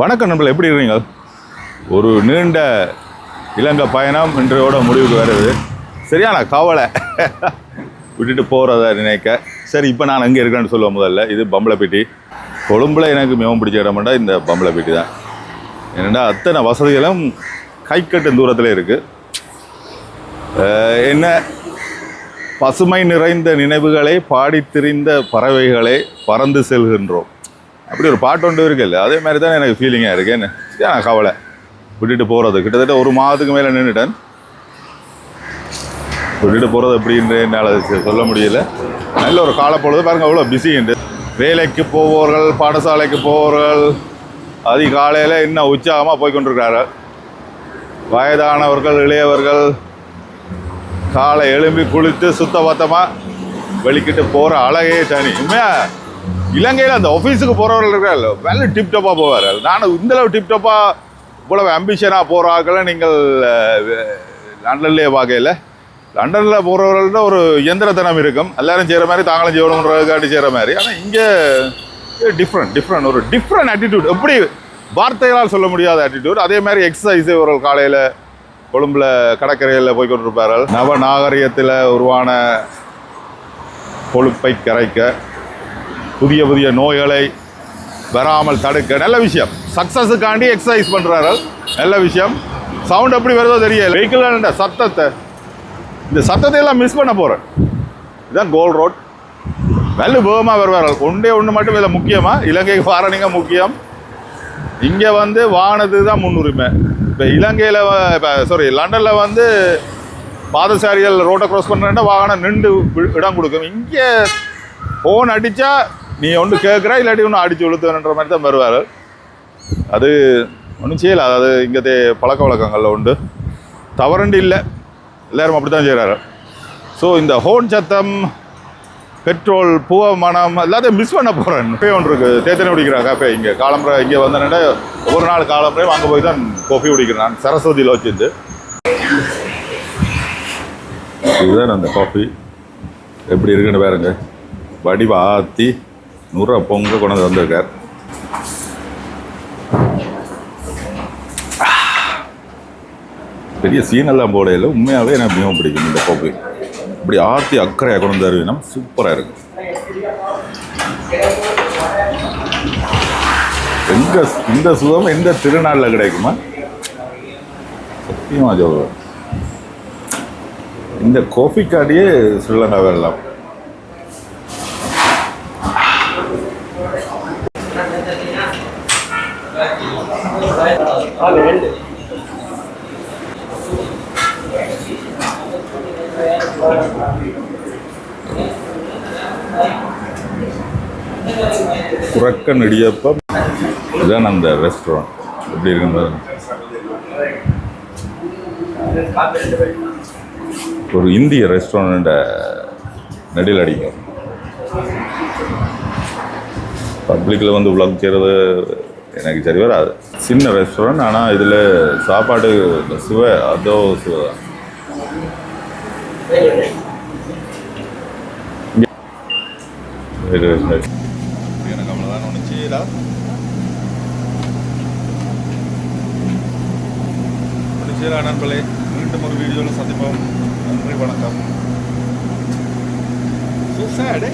வணக்கம் நண்பர்கள் எப்படி இருக்கீங்க? ஒரு நீண்ட இலங்கை பயணம் இன்றையோட முடிவுக்கு வருது. சரியான கவலை விட்டுட்டு போகிறத நினைக்க. சரி இப்போ நான் அங்கே இருக்கேன்னு சொல்லுவேன் முதல்ல. இது பம்பளைப்பேட்டி. கொழும்பில் எனக்கு மிகவும் பிடிச்ச இடம்டா இந்த பம்பளைப்பேட்டி தான். என்னென்னா அத்தனை வசதிகளும் கைக்கட்டு தூரத்தில் இருக்குது என்ன? பசுமை நிறைந்த நினைவுகளை பாடித் திரிந்த பறவைகளை பறந்து செல்கின்றோம். அப்படி ஒரு பாட்டு ஒன்று இருக்குல்ல அதே மாதிரி தான் எனக்கு ஃபீலிங்காக இருக்கு. என்ன? ஏன் கவலை. விட்டுட்டு போகிறது கிட்டத்தட்ட ஒரு மாதத்துக்கு மேலே நின்றுட்டேன் விட்டுட்டு போகிறது எப்படின்னு என்னால் சொல்ல முடியல. நல்ல ஒரு காலப்பொழுது பாருங்கள் அவ்வளோ பிஸி உண்டு. வேலைக்கு போவோர்கள் பாடசாலைக்கு போவோர்கள் அதிகாலையில் இன்னும் உற்சாகமாக போய் கொண்டிருக்கிறாரு வயதானவர்கள் இளையவர்கள் காலை எழும்பி குளித்து சுத்த பத்தமாக வெளிக்கிட்டு போகிற அழகே தனி உண்மையா? இலங்கையில் அந்த ஆஃபீஸுக்கு போகிறவர்கள் இருக்கிறார்கள். வேலை டிப்டாப்பாக போவார் நானும் இந்தளவு டிப்டப்பாக இவ்வளவு அம்பிஷனாக போகிற நீங்கள் லண்டன்லேயே பார்க்கல லண்டனில் போகிறவர்கள்ட்ட ஒரு இயந்திரத்தனம் இருக்கும். எல்லாரும் செய்கிற மாதிரி தாங்களும் செய்யணுன்றதுக்காட்டி செய்கிற மாதிரி. ஆனால் இங்கே டிஃப்ரெண்ட் டிஃப்ரெண்ட் ஒரு டிஃப்ரெண்ட் ஆட்டிடியூட் எப்படி வார்த்தைகளால் சொல்ல முடியாத ஆட்டிடியூட் அதே மாதிரி எக்ஸசைஸ் ஒரு காலையில் கொழும்பில் கடற்கரையில் போய் கொண்டிருப்பார்கள். நவ நாகரிகத்தில் உருவான கொழுப்பை கரைக்க புதிய புதிய நோய்களை வராமல் தடுக்க நல்ல விஷயம். சக்ஸஸுக்காண்டி எக்ஸசைஸ் பண்ணுறார்கள் நல்ல விஷயம். சவுண்ட் எப்படி வருதோ தெரியல. வெஹிக்கிள் சத்தத்தை. இந்த சத்தத்தை எல்லாம் மிஸ் பண்ண போகிறேன் இதுதான் கோல் ரோட் வெள்ளு போகமாக வருவார்கள். ஒன்றே ஒன்று மட்டும் இதில் முக்கியமாக இலங்கைக்கு வாரணிங்க முக்கியம். இங்கே வந்து வானது தான் முன்னுரிமை. இப்போ இலங்கையில் இப்போ சாரி லண்டனில் வந்து பாதசாரிகள் ரோட்டை க்ராஸ் பண்ணுறேன்னா வாகனம் நின்று இடம் கொடுக்கும். இங்கே ஃபோன் அடித்தா நீ ஒன்று கேட்குற இல்லாட்டி ஒன்று அடித்து விழுத்துன்ற மாதிரி தான் வருவார். அது ஒன்றும் செய்யலை. அதாவது இங்கே பழக்க வழக்கங்களில் உண்டு. தவறுண்டு இல்லை. எல்லாரும் அப்படி தான் செய்கிறாரு ஸோ இந்த ஹோன் சத்தம் பெட்ரோல் பூவ மனம் எல்லாத்தையும் மிஸ் பண்ண போகிறேன் கஃபே ஒன்று இருக்குது தேத்தனை குடிக்கிறேன் காஃபே இங்கே. காலம்புரை இங்கே வந்தேன்னா ஒவ்வொரு நாள் காலம்புறையும் அங்கே போய் தான் காஃபி குடிக்கிறேன் நான். சரஸ்வதியில் வச்சிருந்து. இதுதான் அந்த காஃபி எப்படி இருக்குன்னு பாருங்க. வடிவாத்தி. நூறுரூவா பொங்க கொண்டு வந்திருக்கார் பெரிய சீனெல்லாம் போடையில் உண்மையாகவே எனக்கு மிகவும் பிடிக்கும் இந்த காஃபி இப்படி ஆர்த்தி அக்கறையாக கொண்டு வந்து தருவீங்கன்னா சூப்பராக இருக்கும். எங்க இந்த சுகம் எந்த திருநாளில் கிடைக்குமா? சத்தியமாக சொல்லுவேன் இந்த கோஃபி காடியே ஸ்ரீலங்காவில் வரலாம் புறக்கன் இடியப்பம் இதுதான் அந்த ரெஸ்டாரண்ட் எப்படி இருக்குன்னு ஒரு இந்திய ரெஸ்டாரண்ட நடில் அடிக்கும் பப்ளிக்கில் வந்து உலகம் செய்கிறது எனக்கு சரி வராது. சின்ன ரெஸ்டாரண்ட் ஆனால் இதில் சாப்பாடு சுவை அதோ சுவை தான். எனக்கு அவ்வளோதான் நினச்சிடா நினச்சிடா நண்பர்களே. மீண்டும் ஒரு வீடியோவில் சந்திப்போம். நன்றி வணக்கம். ஸோ சேடே